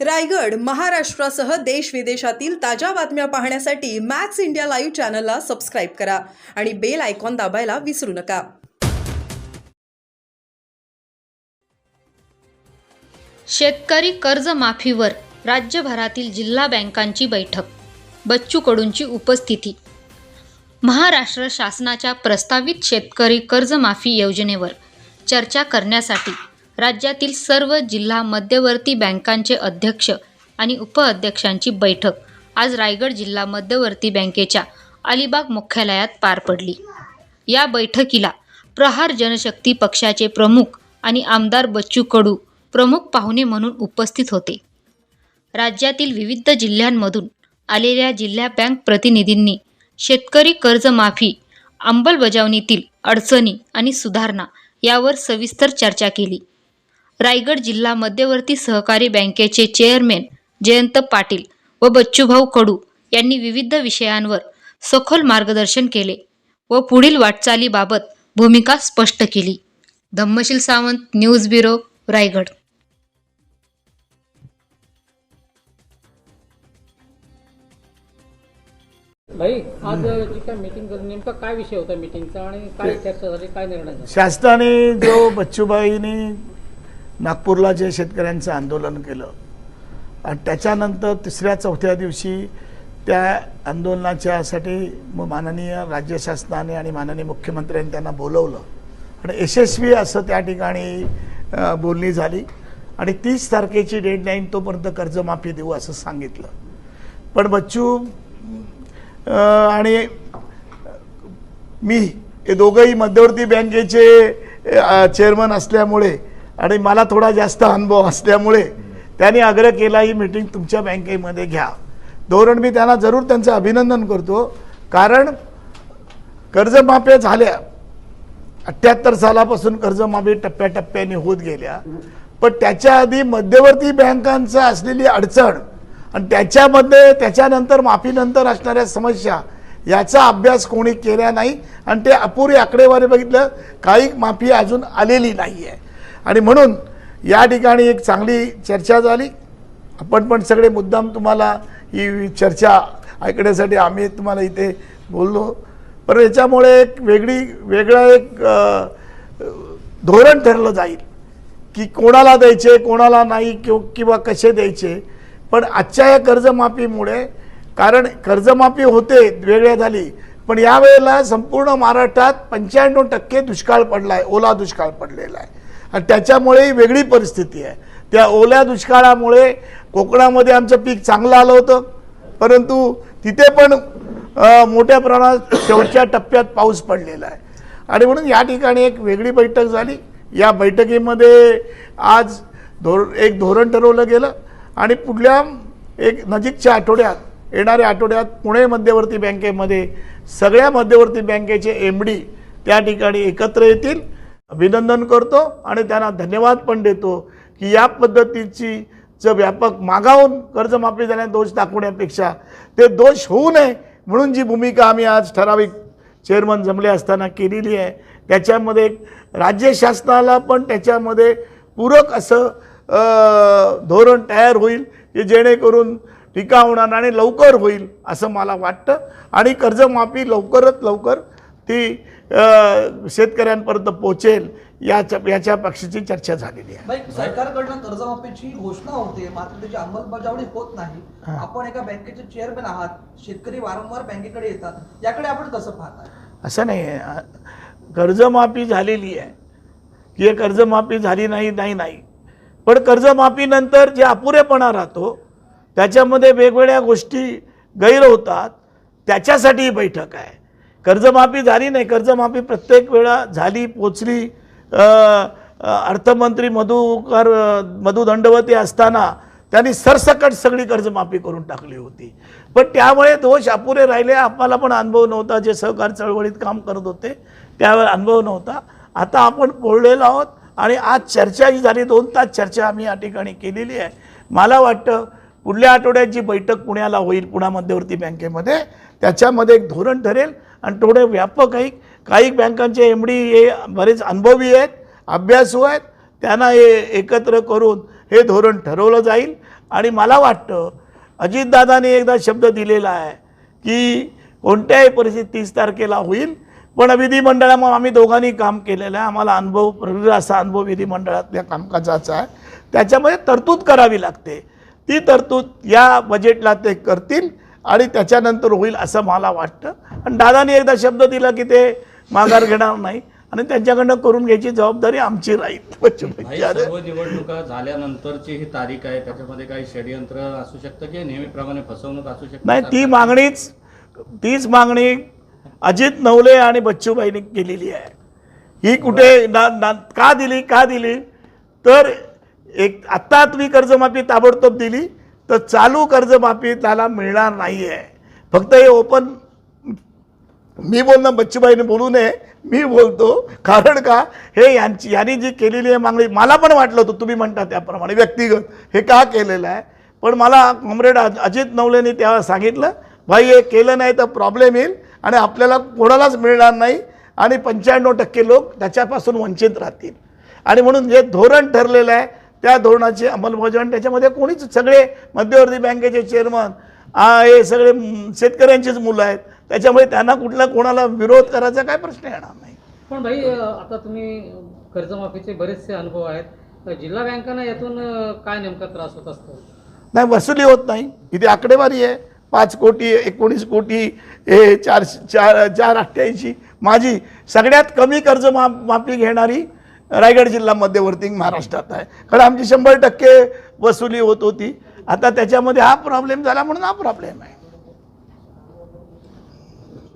रायगड महाराष्ट्रासह देश विदेशातील ताज्या बातम्या पाहण्यासाठी मॅक्स इंडिया लाईव्ह चॅनलला सबस्क्राईब करा आणि बेल आयकॉन दाबायला विसरू नका. शेतकरी कर्जमाफीवर राज्यभरातील जिल्हा बँकांची बैठक बच्चू कडूंची उपस्थिती. महाराष्ट्र शासनाच्या प्रस्तावित शेतकरी कर्जमाफी योजनेवर चर्चा करण्यासाठी राज्यातील सर्व जिल्हा मध्यवर्ती बँकांचे अध्यक्ष आणि उपअध्यक्षांची बैठक आज रायगड जिल्हा मध्यवर्ती बँकेच्या अलिबाग मुख्यालयात पार पडली. या बैठकीला प्रहार जनशक्ती पक्षाचे प्रमुख आणि आमदार बच्चू कडू प्रमुख पाहुणे म्हणून उपस्थित होते. राज्यातील विविध जिल्ह्यांमधून आलेल्या जिल्हा बँक प्रतिनिधींनी शेतकरी कर्जमाफी अंमलबजावणीतील अडचणी आणि सुधारणा यावर सविस्तर चर्चा केली. रायगड जिल्हा मध्यवर्ती सहकारी बँकेचे चेअरमॅन जयंत पाटील व बच्चूभाऊ कडू यांनी विविध विषयांवर सखोल मार्गदर्शन केले व पुढील वाटचालीबाबत भूमिका स्पष्ट केली. Dhammasheel Sawant news bureau Raigad. भाई आज जी काय मीटिंग झाली नेमका काय विषय होता मीटिंगचा आणि काय चर्चा झाली काय निर्णय झाला? शासनाने जो बच्चूबाईंनी नागपूरला जे शेतकऱ्यांचं आंदोलन केलं आणि त्याच्यानंतर तिसऱ्या चौथ्या दिवशी त्या आंदोलनाच्यासाठी म- माननीय राज्य शासनाने आणि माननीय मुख्यमंत्र्यांनी त्यांना बोलवलं. आणि यशस्वी असं त्या ठिकाणी बोलणी झाली. आणि तीस तारखेची डेडलाईन तोपर्यंत कर्जमाफी देऊ असं सांगितलं. पण बच्चू आणि मी हे दोघंही मध्यवर्ती बँकेचे चेअरमन असल्यामुळे आणि मला थोडा जास्त अनुभव असल्यामुळे त्यांनी आग्रह केला ही मीटिंग तुमच्या बँकेमध्ये घ्या. धोरण मी त्यांना जरूर त्यांचं अभिनंदन करतो. कारण कर्जमाफ्या झाल्या अठ्ठ्याहत्तर सालापासून कर्जमाफी टप्प्याटप्प्याने होत गेल्या. पण त्याच्या आधी मध्यवर्ती बँकांचं असलेली अडचण आणि त्याच्यामध्ये त्याच्यानंतर माफीनंतर असणाऱ्या समस्या याचा अभ्यास कोणी केला नाही. आणि ते अपुरी आकडेवारी बघितलं काही माफी अजून आलेली नाही आहे आणि म्हणून या ठिकाणी एक चांगली चर्चा झाली. आपण पण सगळे मुद्दाम तुम्हाला ही चर्चा ऐकण्यासाठी आम्ही तुम्हाला इथे बोललो. पण याच्यामुळे एक वेगळी वेगळं एक धोरण ठरलं जाईल की कोणाला द्यायचे कोणाला नाही किंवा किंवा कसे द्यायचे. पण आजच्या या कर्जमाफीमुळे कारण कर्जमाफी होते वेगळ्या झाली. पण यावेळेला संपूर्ण महाराष्ट्रात पंच्याण्णव टक्के दुष्काळ पडला आहे ओला दुष्काळ पडलेला आहे. आणि त्याच्यामुळेही वेगळी परिस्थिती आहे. त्या ओल्या दुष्काळामुळे कोकणामध्ये आमचं पीक चांगलं आलं होतं. परंतु तिथे पण मोठ्या प्रमाणात शेवटच्या टप्प्यात पाऊस पडलेला आहे. आणि म्हणून या ठिकाणी एक वेगळी बैठक झाली. या बैठकीमध्ये आज धोर एक धोरण ठरवलं गेलं. आणि पुढल्या एक नजीकच्या आठवड्यात येणाऱ्या आठवड्यात पुणे मध्यवर्ती बँकेमध्ये सगळ्या मध्यवर्ती बँकेचे एम डी त्या ठिकाणी एकत्र येतील. अभिनंदन करतो आणि त्यांना धन्यवाद पण देतो की या पद्धतीची चं व्यापक मागावून कर्जमाफी झाल्या दोष दाखवण्यापेक्षा ते दोष होऊ नये म्हणून जी भूमिका आम्ही आज ठराविक चेअरमन जमले असताना केलेली आहे त्याच्यामध्ये राज्य शासनाला पण त्याच्यामध्ये पूरक असं धोरण तयार होईल की जेणेकरून टीका होणार आणि लवकर होईल असं मला वाटतं. आणि कर्जमाफी लवकरात लवकर ती शेतकऱ्यांपर्यंत पोहोचेल याच्या याच्या पक्षाची चर्चा झालेली आहे. सरकारकडनं कर्जमाफीची घोषणा होते मात्र त्याची अंमलबजावणी होत नाही. आपण एका बँकेचे चेअरमॅन आहात शेतकरी वारंवार बँकेकडे येतात याकडे आपण कसं पाहताय? असं नाही कर्जमाफी झालेली आहे. की कर्जमाफी झाली नाही नाही नाही. पण कर्जमाफीनंतर जे अपुरेपणा राहतो त्याच्यामध्ये वेगवेगळ्या गोष्टी गैर होतात त्याच्यासाठी ही बैठक आहे. कर्जमाफी झाली नाही. कर्जमाफी प्रत्येक वेळा झाली पोचली. अर्थमंत्री मधुकर मधु दंडवती असताना त्यांनी सरसकट सगळी कर्जमाफी करून टाकली होती. पण त्यामुळे दोष अपुरे राहिले. आम्हाला पण अनुभव नव्हता. जे सहकार चळवळीत काम करत होते त्यावर अनुभव नव्हता. आता आपण बोललेलो आहोत आणि आज चर्चा ही झाली. दोन तास चर्चा आम्ही या ठिकाणी केलेली आहे. मला वाटतं पुढल्या आठवड्यात जी बैठक पुण्याला होईल पुणा मध्यवर्ती बँकेमध्ये त्याच्यामध्ये एक धोरण ठरेल. आणि थोडे व्यापक आहे. काही बँकांचे एम डी हे बरेच अनुभवी आहेत अभ्यासू आहेत. त्यांना हे एकत्र करून हे धोरण ठरवलं जाईल. आणि मला वाटतं अजितदादाने एकदा शब्द दिलेला आहे की कोणत्याही परिस्थितीत तीस तारखेला होईल पण विधिमंडळामुळे आम्ही दोघांनी काम केलेलं आहे. आम्हाला अनुभव प्रगत असा अनुभव विधिमंडळातल्या कामकाजाचा आहे. त्याच्यामध्ये तरतूद करावी लागते. ती तरतूद या बजेटला ते करतील. आणि त्याच्यानंतर होईल असं मला वाटतं. आणि दादानी एकदा शब्द दिला की ते माघार घेणार नाही. आणि त्यांच्याकडनं करून घ्यायची जबाबदारी आमची राहील. भाई सर्व निवडणुका झाल्यानंतरची ही तारीख आहे. त्याच्यामध्ये काही षडयंत्र असू शकतं की नेहमीप्रमाणे फसवणूक असू शकते. नाही ती मागणीच तीच मागणी अजित नवले आणि बच्चूबाईंनी केलेली आहे. ही कुठे ना ना का दिली का दिली? तर एक आत्ता तुम्ही कर्जमाफी ताबडतोब दिली. तर चालू कर्जमाफी त्याला मिळणार नाही आहे फक्त हे ओपन मी बोलणं बच्चूबाईने बोलू नये मी बोलतो. कारण का? हे यांची यांनी जी केलेली आहे मागणी मला पण वाटलं होतं तुम्ही म्हणता त्याप्रमाणे व्यक्तिगत. हे का केलेलं आहे? पण मला कॉम्रेड अज- अजित नवलेने तेव्हा सांगितलं भाई हे केलं नाही तर प्रॉब्लेम येईल आणि आपल्याला कोणालाच मिळणार नाही आणि पंच्याण्णव टक्के लोक त्याच्यापासून वंचित राहतील. आणि म्हणून जे धोरण ठरलेलं आहे त्या धोरणाची अंमलबजावणी त्याच्यामध्ये कोणीच सगळे मध्यवर्ती बँकेचे चेअरमन हे सगळे शेतकऱ्यांचीच मुलं आहेत. त्याच्यामुळे त्यांना कुठला कोणाला विरोध करायचा काय प्रश्न येणार नाही. पण भाई आता तुम्ही कर्जमाफीचे बरेचसे अनुभव आहेत. जिल्हा बँकांना यातून काय नेमका त्रास होत असतो? नाही वसुली होत नाही. इथे आकडेवारी आहे. पाच कोटी एकोणीस कोटी हे चार चार चार अठ्ठ्याऐंशी. माझी सगळ्यात कमी कर्ज माफी घेणारी रायगड जिल्हा मध्यवर्ती महाराष्ट्रात आहे. कारण आमची शंभर टक्के वसुली होत होती. आता त्याच्यामध्ये हा प्रॉब्लेम झाला म्हणून हा प्रॉब्लेम आहे.